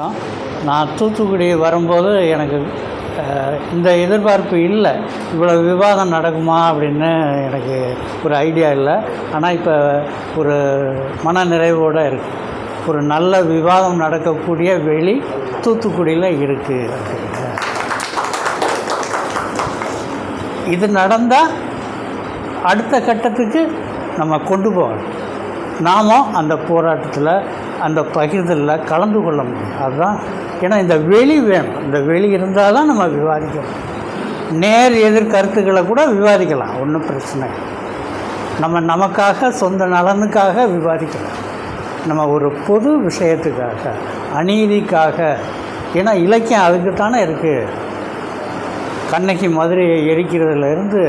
வணக்கம் நான் தூத்துக்குடி வரும்போது எனக்கு இந்த எதிர்பார்ப்பு இல்லை. இவ்வளோ விவாதம் நடக்குமா அப்படின்னு எனக்கு ஒரு ஐடியா இல்லை. ஆனால் இப்போ ஒரு மன நிறைவோடு இருக்குது ஒரு நல்ல விவாதம் நடக்கக்கூடிய வெளி தூத்துக்குடியில் இருக்குது இது நடந்தால் அடுத்த கட்டத்துக்கு நம்ம கொண்டு போகணும். நாமும் அந்த போராட்டத்தில் அந்த பகிர்தலில் கலந்து கொள்ள முடியும். அதுதான் ஏன்னா இந்த வெளி வேணும். இந்த வெளி இருந்தால் தான் நம்ம விவாதிக்கணும் நேர் எதிர் கருத்துக்களை கூட விவாதிக்கலாம். ஒன்றும் பிரச்சனை இல்லை. நம்ம நமக்காக சொந்த நலனுக்காக விவாதிக்கலாம். நம்ம ஒரு பொது விஷயத்துக்காக அநீதிக்காக. ஏன்னா இலக்கியம் அதுக்கு தானே இருக்குது கண்ணகி மதுரையை எரிக்கிறதுலேருந்து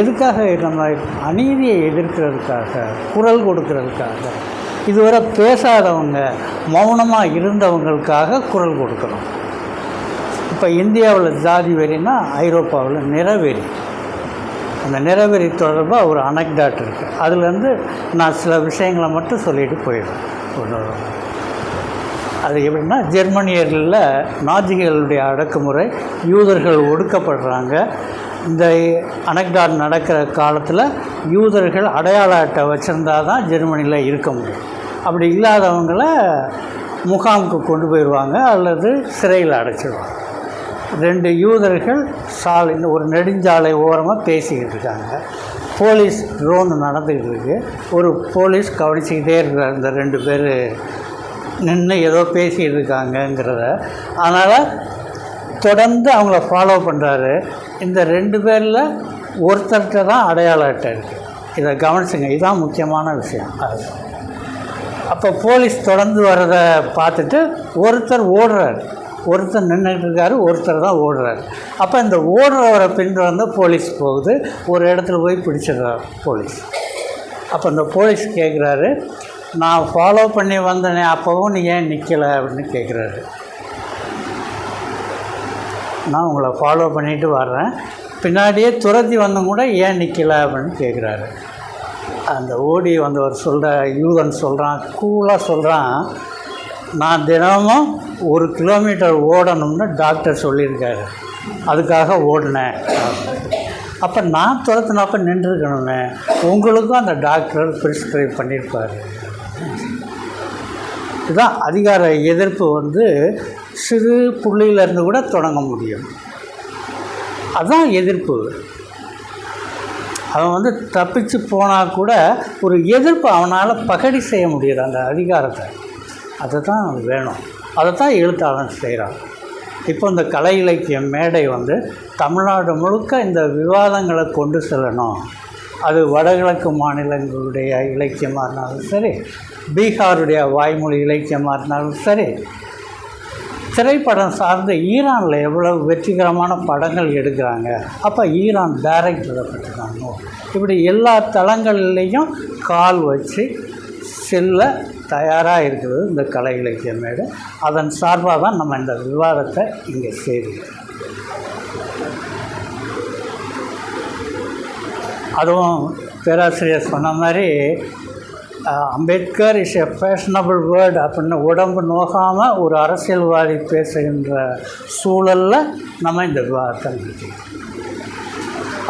எதுக்காக நம்ம அநீதியை எதிர்க்கிறதுக்காக குரல் கொடுக்கறதுக்காக இதுவரை பேசாதவங்க மௌனமாக இருந்தவங்களுக்காக குரல் கொடுக்கணும். இப்போ இந்தியாவில் ஜாதி வெறினா ஐரோப்பாவில் நிறவெறி. அந்த நிறவெறி தொடர்பாக ஒரு அனக்டாட் இருக்குது அதுலேருந்து நான் சில விஷயங்களை மட்டும் சொல்லிட்டு போயிடுவேன் ஒன்று அது எப்படின்னா ஜெர்மனியர்களில் நாஜிகளுடைய அடக்குமுறை யூதர்கள் ஒடுக்கப்படுறாங்க. இந்த அனக்டாட் நடக்கிற காலத்தில் யூதர்கள் அடையாள அட்டை வச்சுருந்தா தான் ஜெர்மனியில் இருக்க முடியும். அப்படி இல்லாதவங்கள முகாமுக்கு கொண்டு போயிடுவாங்க அல்லது சிறையில் அடைச்சிடுவாங்க. ரெண்டு யூதர்கள் சாலை ஒரு நெடுஞ்சாலை ஓரமாக பேசிக்கிட்டு இருக்காங்க. போலீஸ் ரோந்து நடந்துக்கிட்டு இருக்கு. ஒரு போலீஸ் கவனிச்சிக்கிட்டே இருக்கிறார் இந்த ரெண்டு பேர். நின்று ஏதோ பேசிகிட்டு இருக்காங்கங்கிறத அதனால் தொடர்ந்து அவங்கள ஃபாலோ பண்ணுறாரு இந்த ரெண்டு பேரில் ஒருத்தர்கிட்ட தான் அடையாள அட்டை இருக்குது இதை கவனிச்சுங்க இதுதான் முக்கியமான விஷயம். அது அப்போ போலீஸ் தொடர்ந்து வர்றதை பார்த்துட்டு ஒருத்தர் ஓடுறாரு. ஒருத்தர் நின்றுட்டு இருக்காரு ஒருத்தர் தான் ஓடுறாரு. அப்போ இந்த ஓடுறவரை பின்தொடர்ந்து போலீஸ் போகுது. ஒரு இடத்துல போய் பிடிச்சிடுறார் போலீஸ். அப்போ இந்த போலீஸ் கேட்குறாரு நான் ஃபாலோ பண்ணி வந்தேனே அப்போவும் நீ ஏன் நிற்கலை அப்படின்னு கேட்குறாரு நான் உங்களை ஃபாலோ பண்ணிட்டு வர்றேன். பின்னாடியே துரத்தி வந்தும் கூட ஏன் நிற்கலை அப்படின்னு கேட்குறாரு அந்த ஓடி வந்தவர் சொல்கிற யூதன் சொல்கிறான் கூலாக சொல்கிறான் நான் தினமும் ஒரு கிலோமீட்டர் ஓடணும்னு டாக்டர் சொல்லியிருக்காரு. அதுக்காக ஓடினேன். அப்போ நான் துரத்துனப்ப நின்றுருக்கணுமே உங்களுக்கும் அந்த டாக்டர் ப்ரிஸ்கிரைப் பண்ணியிருப்பார். இதுதான் அதிகார எதிர்ப்பு வந்து சிறு புள்ளியிலேருந்து கூட தொடங்க முடியும். அதுதான் எதிர்ப்பு. அவன் வந்து தப்பிச்சு போனால் கூட ஒரு எதிர்ப்பு அவனால் பகடி செய்ய முடியாது அந்த அதிகாரத்தை. அதை தான் வேணும். அதை தான் எழுத்தாளன் செய்கிறான் இப்போ இந்த கலை இலக்கிய மேடை வந்து தமிழ்நாடு முழுக்க இந்த விவாதங்களை கொண்டு செல்லணும். அது வடகிழக்கு மாநிலங்களுடைய இலக்கியமாக இருந்தாலும் சரி பீகாருடைய வாய்மொழி இலக்கியமாக இருந்தாலும் சரி திரைப்படம் சார்ந்து ஈரானில் எவ்வளவு வெற்றிகரமான படங்கள் எடுக்கிறாங்க. அப்போ ஈரான் டைரக்டரை பற்றினாங்க இப்படி எல்லா தளங்கள்லேயும் கால் வச்சு செல்ல தயாராக இருக்கிறது இந்த கலை இலக்கிய மேடு. அதன் சார்பாக தான் நம்ம இந்த விவாதத்தை இங்கே செய்கிறோம் அதுவும் பேராசிரியர் சொன்ன மாதிரி Ambedkar is a fashionable word அப்படின்னு உடம்பு நோகாமல் ஒரு அரசியல்வாதி பேசுகின்ற சூழலில் நம்ம இந்த விவாதத்தை நடத்திக்கிறோம்.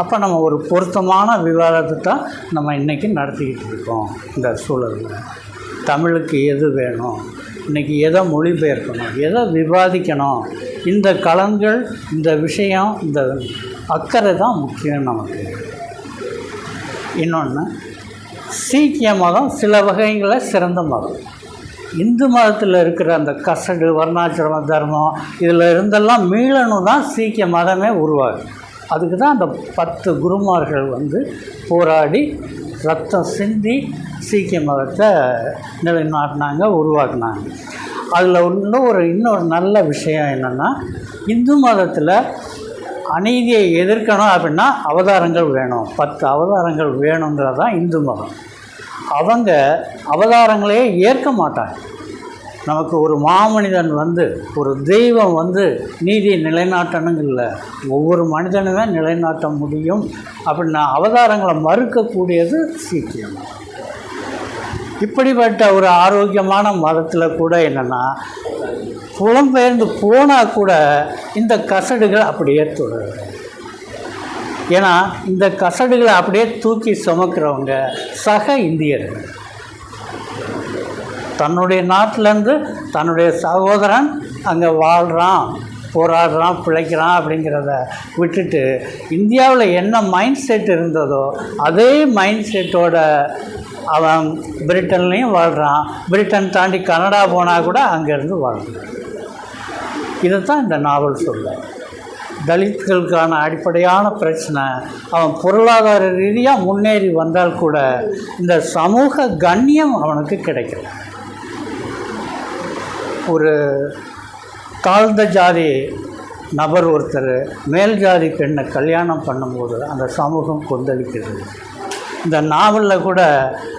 அப்போ நம்ம ஒரு பொருத்தமான விவாதத்தை தான் நம்ம இன்றைக்கி நடத்திக்கிட்டு இருக்கோம் இந்த சூழலில். தமிழுக்கு எது வேணும்? இன்றைக்கி எதை மொழிபெயர்க்கணும்? எதை விவாதிக்கணும்? இந்த களங்கள் இந்த விஷயம் இந்த அக்கறை தான் முக்கியம் நமக்கு இன்னொன்று சீக்கிய மதம் சில வகைகளில் சிறந்த மதம். இந்து மதத்தில் இருக்கிற அந்த கசடு வர்ணாசிரம தர்மம் இதில் இருந்தெல்லாம் மீளணும் தான் சீக்கிய மதமே உருவாகும் அதுக்கு தான் அந்த பத்து குருமார்கள் வந்து போராடி ரத்தம் சிந்தி சீக்கிய மதத்தை நிலைநாட்டினாங்க உருவாக்குனாங்க. அதில் இன்னும் ஒரு இன்னொரு நல்ல விஷயம் என்னென்னா இந்து மதத்தில் அநீதியை எதிர்க்கணும் அப்படின்னா அவதாரங்கள் வேணும். பத்து அவதாரங்கள் வேணுங்கிறது தான் இந்து மதம். அவங்க அவதாரங்களே ஏற்க மாட்டாங்க. நமக்கு ஒரு மாமனிதன் வந்து ஒரு தெய்வம் வந்து நீதியை நிலைநாட்டணுங்கில்ல ஒவ்வொரு மனிதனுமே நிலைநாட்ட முடியும் அப்படின்னா அவதாரங்களை மறுக்கக்கூடியது சீக்கியம். இப்படிப்பட்ட ஒரு ஆரோக்கியமான மதத்தில் கூட என்னென்னா புலம்பெயர்ந்து போனால் கூட இந்த கசடுகள் அப்படியே தொடரும். ஏன்னா இந்த கசடுகளை அப்படியே தூக்கி சுமக்கிறவங்க சக இந்தியர்கள். தன்னுடைய நாட்டிலேருந்து தன்னுடைய சகோதரன் அங்கே வாழ்கிறான் போராடுறான் பிழைக்கிறான் அப்படிங்கிறத விட்டுட்டு இந்தியாவில் என்ன மைண்ட் செட் இருந்ததோ அதே மைண்ட் செட்டோட அவன் பிரிட்டன்லேயும் வாழ்கிறான் பிரிட்டன் தாண்டி கனடா போனால் கூட அங்கேருந்து வாழ்கிறான் இதைத்தான் இந்த நாவல் சொல்ல. தலித்களுக்கான அடிப்படையான பிரச்சனை அவன் பொருளாதார ரீதியாக முன்னேறி வந்தால் கூட இந்த சமூக கண்ணியம் அவனுக்கு கிடைக்கல. ஒரு தாழ்ந்த ஜாதி நபர் ஒருத்தர் மேல் ஜாதி பெண்ணை கல்யாணம் பண்ணும்போது அந்த சமூகம் கொந்தளிக்கிறது இந்த நாவலில் கூட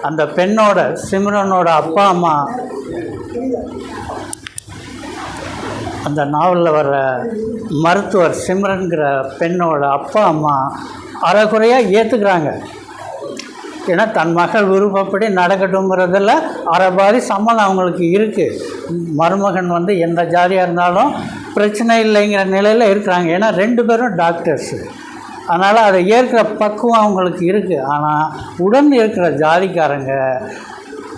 அந்த பெண்ணோட சிம்ரனோட அப்பா அம்மா அந்த நாவலில் வர மருத்துவர் சிம்ரன்கிற பெண்ணோட அப்பா அம்மா அறகுறையாக ஏற்றுக்கிறாங்க ஏன்னா தன் மகள் விருப்பப்படி நடக்கட்டுங்கிறதுல அறபாதி சம்மதம் அவங்களுக்கு இருக்குது மருமகன் வந்து எந்த ஜாதியாக இருந்தாலும் பிரச்சனை இல்லைங்கிற நிலையில் இருக்கிறாங்க. ஏன்னா ரெண்டு பேரும் டாக்டர்ஸு. அதனால் அதை ஏற்கிற பக்குவம் அவங்களுக்கு இருக்குது ஆனால் உடன் இருக்கிற ஜாதிக்காரங்க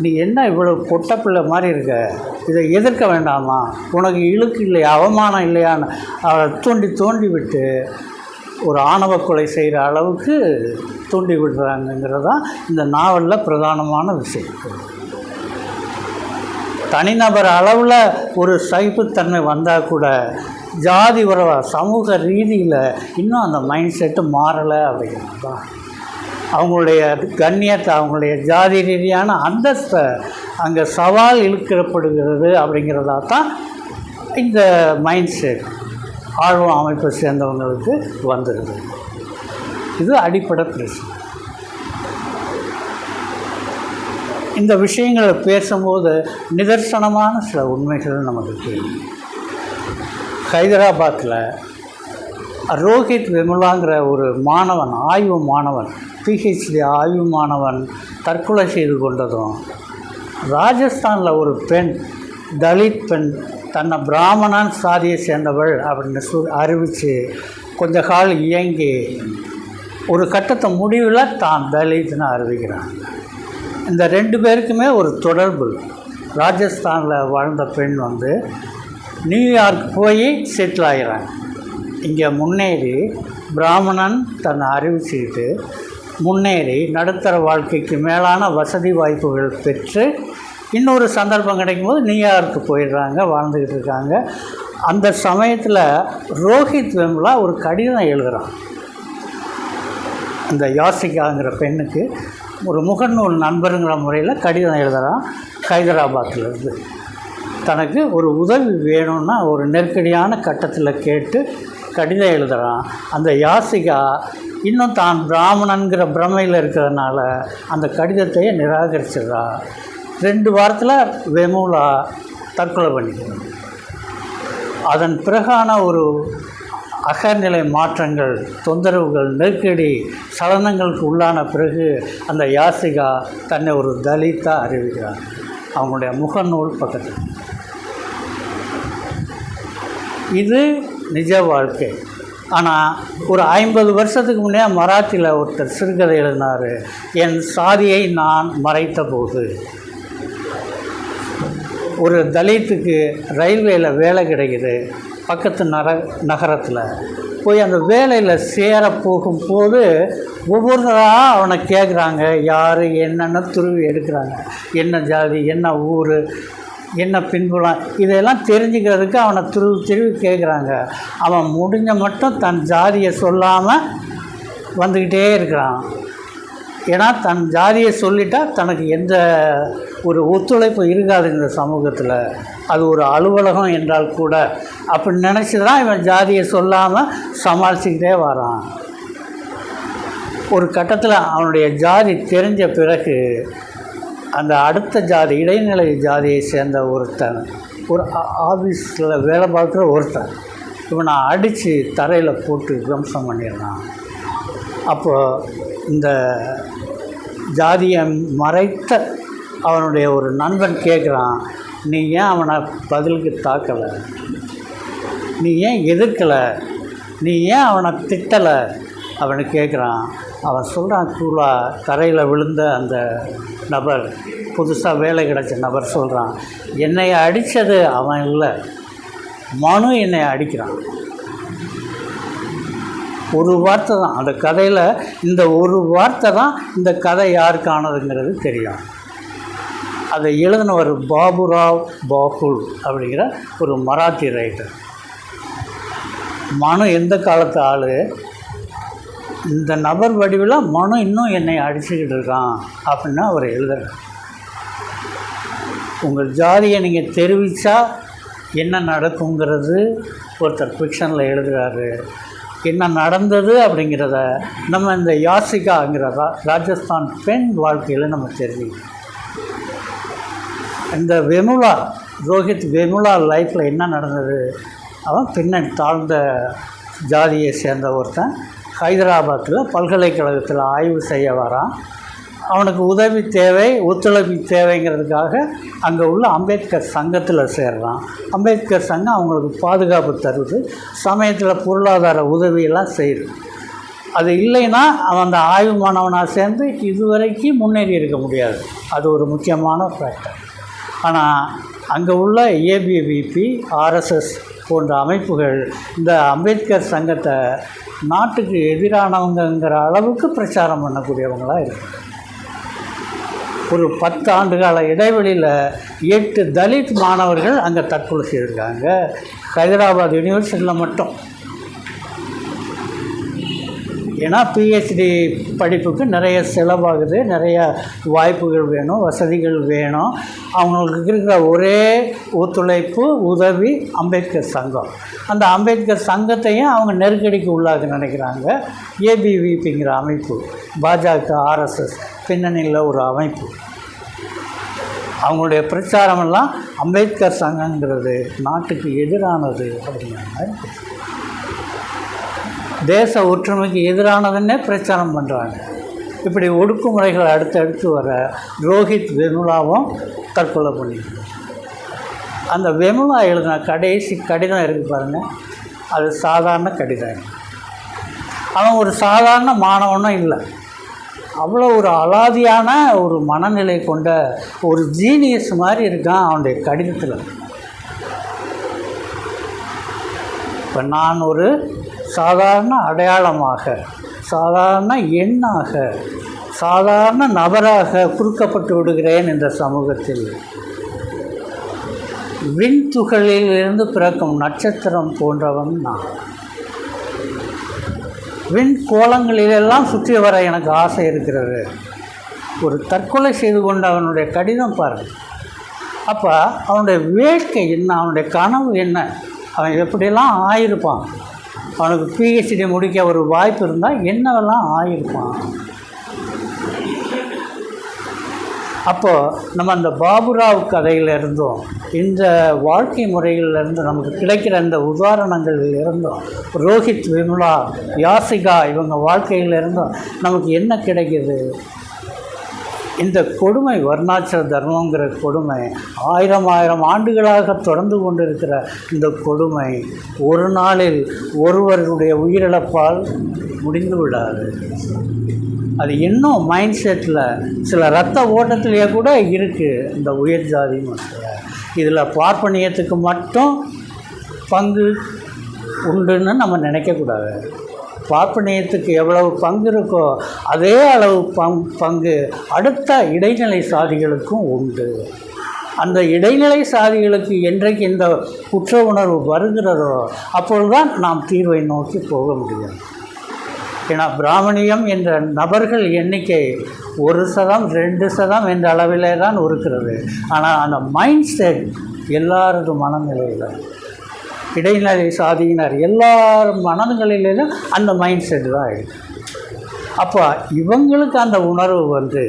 நீ என்ன இவ்வளோ பொட்ட பிள்ளை மாதிரி இருக்க? இதை எதிர்க்க வேண்டாமா? உனக்கு இழுக்கு இல்லையா? அவமானம் இல்லையான்னு அவளை தூண்டி தூண்டி விட்டு ஒரு ஆணவ கொலை செய்கிற அளவுக்கு தூண்டி விடுறாங்கங்கிறது தான் இந்த நாவலில் பிரதானமான விஷயம். தனிநபர் அளவில் ஒரு சகிப்புத்தன்மை வந்தால் கூட ஜாதி உறவா சமூக ரீதியில் இன்னும் அந்த மைண்ட் செட்டு மாறலை அப்படிங்கிறது? தான் அவங்களுடைய கண்ணியத்தை அவங்களுடைய ஜாதி ரீதியான அந்தஸ்தை அங்கே சவால் இழுக்கப்படுகிறது அப்படிங்கிறதா தான் இந்த மைண்ட் செட் ஆழ்வம் அமைப்பை சேர்ந்தவங்களுக்கு வந்துடுது இது அடிப்படை பிரச்சனை. இந்த விஷயங்களை பேசும்போது நிதர்சனமான சில உண்மைகள் நமக்கு தெரியும். ஹைதராபாத்தில் ரோஹித் விமலாங்கிற ஒரு மாணவன் ஆய்வு மாணவன் பிஹெச்டி ஆய்வு மாணவன் தற்கொலை செய்து கொண்டதும் ராஜஸ்தானில் ஒரு பெண் தலித் பெண் தன்னை பிராமணன் சாதியை சேர்ந்தவள் அப்படின்னு சொ அறிவித்து கொஞ்ச காலம் இயங்கி ஒரு கட்டத்தை முடிவில் தான் தலித்னு அறிவிக்கிறாங்க இந்த ரெண்டு பேருக்குமே ஒரு தொடர்பு. ராஜஸ்தானில் வாழ்ந்த பெண் வந்து நியூயார்க் போய் செட்டில் ஆகிறாங்க இங்கே முன்னேறி பிராமணன் தன்னை அறிவிச்சுக்கிட்டு முன்னேறி நடுத்தர வாழ்க்கைக்கு மேலான வசதி வாய்ப்புகள் பெற்று இன்னொரு சந்தர்ப்பம் கிடைக்கும்போது நியூயார்க்கு போயிடுறாங்க வாழ்ந்துக்கிட்டு இருக்காங்க. அந்த சமயத்தில் ரோஹித் வெம்லா ஒரு கடிதம் எழுதுகிறான் அந்த யாசிகாங்கிற பெண்ணுக்கு ஒரு முகநூல் நண்பருங்கிற முறையில் கடிதம் எழுதுகிறான் ஹைதராபாத்திலேருந்து. தனக்கு ஒரு உதவி வேணும்னா ஒரு நெருக்கடியான கட்டத்தில் கேட்டு கடிதம் எழுதுகிறான் அந்த யாசிகா இன்னும் தான் பிராமணன்கிற பிரமையில் இருக்கிறதுனால அந்த கடிதத்தையே நிராகரிச்சிடுறா. ரெண்டு வாரத்தில் வெமுலா தற்கொலை பண்ணிக்கிறான் அதன் பிறகான ஒரு அகநிலை மாற்றங்கள் தொந்தரவுகள் நெருக்கடி சலனங்களுக்கு உள்ளான பிறகு அந்த யாசிகா தன்னை ஒரு தலித்தா அறிவிக்கிறார். அவங்களுடைய முகநூல் பக்கத்தில். இது நிஜ வாழ்க்கை. ஆனால் ஒரு ஐம்பது வருஷத்துக்கு முன்னே மராத்தியில் ஒருத்தர் சிறுகதை எழுதினார் என் சாதியை நான் மறைத்த போது ஒரு தலித்துக்கு ரயில்வேயில் வேலை கிடைக்குது பக்கத்து நர நகரத்தில். போய் அந்த வேலையில் சேர போகும்போது ஒவ்வொருத்தராக அவனை கேட்குறாங்க யார் என்னென்ன துருவி எடுக்கிறாங்க? என்ன ஜாதி என்ன ஊர் என்ன பின்புலம்? இதெல்லாம் தெரிஞ்சுக்கிறதுக்கு அவனை திரு திருவி கேட்குறாங்க அவன் முடிஞ்ச மட்டும் தன் ஜாதியை சொல்லாமல் வந்துக்கிட்டே இருக்கிறான். ஏன்னா தன் ஜாதியை சொல்லிட்டா தனக்கு எந்த ஒரு ஒத்துழைப்பு இருக்காது இந்த சமூகத்தில். அது ஒரு அலுவலகம் என்றால் கூட. அப்படி நினச்சி தான் இவன் ஜாதியை சொல்லாமல் சமாளிச்சுக்கிட்டே வரான். ஒரு கட்டத்தில் அவனுடைய ஜாதி தெரிஞ்ச பிறகு அந்த அடுத்த ஜாதி இடைநிலை ஜாதியை சேர்ந்த ஒருத்தன் ஒரு ஆஃபீஸில் வேலை பார்க்குற ஒருத்தன் இவனை அடித்து தரையில் போட்டு துவம்சம் பண்ணிடுறான். அப்போது இந்த ஜாதியை மறைத்த அவனுடைய ஒரு நண்பன் கேட்குறான் நீ ஏன் அவனை பதிலுக்கு தாக்கலை? நீ ஏன் எதிர்க்கலை? நீ ஏன் அவனை திட்டலை? அவனை கேட்குறான். அவன் சொல்கிறான் கூலா தரையில் விழுந்த அந்த நபர் புதுசாக வேலை கிடைச்ச நபர் சொல்கிறான் என்னை அடித்தது அவன் இல்லை. மனு என்னை அடிக்கிறான். ஒரு வார்த்தை தான். அந்த கதையில் இந்த ஒரு வார்த்தை தான் இந்த கதை யாருக்கானதுங்கிறது தெரியும். அதை எழுதினவர் பாபுராவ் பாகுல் அப்படிங்கிற ஒரு மராத்தி ரைட்டர் மனு எந்த காலத்து ஆள்? இந்த நபர் வடிவில் மனம் இன்னும் என்னை அடிச்சுக்கிட்டு இருக்கான் அப்படின்னு அவர் எழுதுகிறார் உங்கள் ஜாதியை நீங்கள் தெரிவித்தா என்ன நடக்குங்கிறது ஒருத்தர் ஃபிக்ஷனில் எழுதுகிறாரு என்ன நடந்தது அப்படிங்கிறத நம்ம இந்த யாசிகாங்கிற ரா ராஜஸ்தான் பெண் வாழ்க்கையில் நம்ம தெரிஞ்சுக்கணும். இந்த வெமுலா ரோஹித் வெமுலா லைஃப்பில் என்ன நடந்தது? அவன் பின்னணி தாழ்ந்த ஜாதியை சேர்ந்த ஒருத்தன். ஹைதராபாத்தில் பல்கலைக்கழகத்தில் ஆய்வு செய்ய வரான். அவனுக்கு உதவி தேவை ஒத்துழைப்பு தேவைங்கிறதுக்காக அங்கே உள்ள அம்பேத்கர் சங்கத்தில் சேர்றான். அம்பேத்கர் சங்கம் அவங்களுக்கு பாதுகாப்பு தருது. சமயத்தில் பொருளாதார உதவியெல்லாம் செய்யுது. அது இல்லைன்னா அவன் அந்த ஆய்வு மாணவனாக சேர்ந்து இதுவரைக்கும் முன்னேறி இருக்க முடியாது. அது ஒரு முக்கியமான ஃபேக்டர் ஆனால் அங்கே உள்ள ஏபிவிபி ஆர்எஸ்எஸ் போன்ற அமைப்புகள் இந்த அம்பேத்கர் சங்கத்தை நாட்டுக்கு எதிரானவங்கங்கிற அளவுக்கு பிரச்சாரம் பண்ணக்கூடியவங்களாக இருக்கு. ஒரு பத்து ஆண்டு கால இடைவெளியில் எட்டு தலித் மாணவர்கள் அங்கே தற்கொலை செய்திருக்காங்க. ஹைதராபாத் யூனிவர்சிட்டியில் மட்டும். ஏன்னா பிஹெச்டி படிப்புக்கு நிறைய செலவாகுது நிறைய வாய்ப்புகள் வேணும் வசதிகள் வேணும். அவங்களுக்கு இருக்கிற ஒரே ஒத்துழைப்பு உதவி அம்பேத்கர் சங்கம். அந்த அம்பேத்கர் சங்கத்தையும் அவங்க நெருக்கடிக்கு உள்ளாக நினைக்கிறாங்க. ஏபிவிபிங்கிற அமைப்பு பாஜக ஆர்எஸ்எஸ் பின்னணியில் ஒரு அமைப்பு. அவங்களுடைய பிரச்சாரமெல்லாம் அம்பேத்கர் சங்கங்கிறது நாட்டுக்கு எதிரானது அப்படிங்கிற மாதிரி. தேச ஒற்றுமைக்கு எதிரானதுன்னே பிரச்சாரம் பண்ணுறாங்க இப்படி ஒடுக்குமுறைகள் அடுத்தடுத்து வர ரோஹித் வெமுலாவும் தற்கொலை பண்ணிக்கிறான் அந்த வெமுலா எழுதின கடைசி கடிதம் இருக்குது பாருங்கள் அது சாதாரண கடிதம். அவன் ஒரு சாதாரண மாணவனும் இல்லை. அவ்வளோ ஒரு அலாதியான ஒரு மனநிலை கொண்ட ஒரு ஜீனியஸ் மாதிரி இருக்கான் அவனுடைய கடிதத்தில். இப்போ நான் ஒரு சாதாரண அடையாளமாக சாதாரண எண்ணாக சாதாரண நபராக குறுக்கப்பட்டு விடுகிறேன் இந்த சமூகத்தில். விண்துகளிலிருந்து பிறக்கும் நட்சத்திரம் போன்றவன் நான். விண் கோலங்களிலெல்லாம் சுற்றி வர எனக்கு ஆசை இருக்கிறது. ஒரு தற்கொலை செய்து கொண்ட அவனுடைய கடிதம் பாருங்கள் அப்போ அவனுடைய வேட்கை என்ன? அவனுடைய கனவு என்ன? அவன் எப்படியெல்லாம் ஆயிருப்பான்? அவனுக்கு பிஹெச்டி முடிக்க ஒரு வாய்ப்பு இருந்தால் என்னவெல்லாம் ஆயிருப்பான்? அப்போது நம்ம அந்த பாபுராவ் கதையில் இருந்தோம். இந்த வாழ்க்கை முறைகளிலிருந்து நமக்கு கிடைக்கிற இந்த உதாரணங்களில் இருந்தும். ரோஹித் விமலா யாசிகா இவங்க வாழ்க்கையில் இருந்தும். நமக்கு என்ன கிடைக்கிது? இந்த கொடுமை வர்ணாச்சல தர்மங்கிற கொடுமை ஆயிரம் ஆயிரம் ஆண்டுகளாக தொடர்ந்து கொண்டிருக்கிற இந்த கொடுமை ஒரு நாளில் ஒருவருடைய உயிரிழப்பால் முடிந்து விடாது. அது இன்னும் மைண்ட் செட்டில் சில ரத்த ஓட்டத்திலேயே கூட இருக்குது இந்த உயர் ஜாதி மக்கள். இதில் பார்ப்பனியத்துக்கு மட்டும் பங்கு உண்டுன்னு நம்ம நினைக்கக்கூடாது பார்ப்பனியத்துக்கு எவ்வளவு பங்கு இருக்கோ அதே அளவு பங் பங்கு அடுத்த இடைநிலை சாதிகளுக்கும் உண்டு. அந்த இடைநிலை சாதிகளுக்கு என்றைக்கு இந்த குற்ற உணர்வு வருகிறதோ அப்பொழுதுதான் நாம் தீர்வை நோக்கி போக முடியும். ஏன்னா பிராமணியம் என்ற நபர்கள் எண்ணிக்கை ஒரு சதம் ரெண்டு சதம் என்ற அளவிலே தான் இருக்கிறது. ஆனால் அந்த மைண்ட் செட் எல்லாரது மனநிலையில் இடைநிலை சாதியினர். எல்லார் மனநிலையிலும் அந்த மைண்ட் செட் தான் இருக்கு அப்போ இவங்களுக்கு அந்த உணர்வு வந்து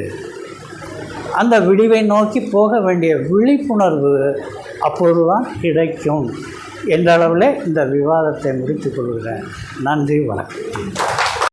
அந்த விடிவை நோக்கி போக வேண்டிய விழிப்புணர்வு அப்போது தான் கிடைக்கும். என்ற அளவில் இந்த விவாதத்தை முடித்துக் கொள்கிறேன். நன்றி வணக்கம்.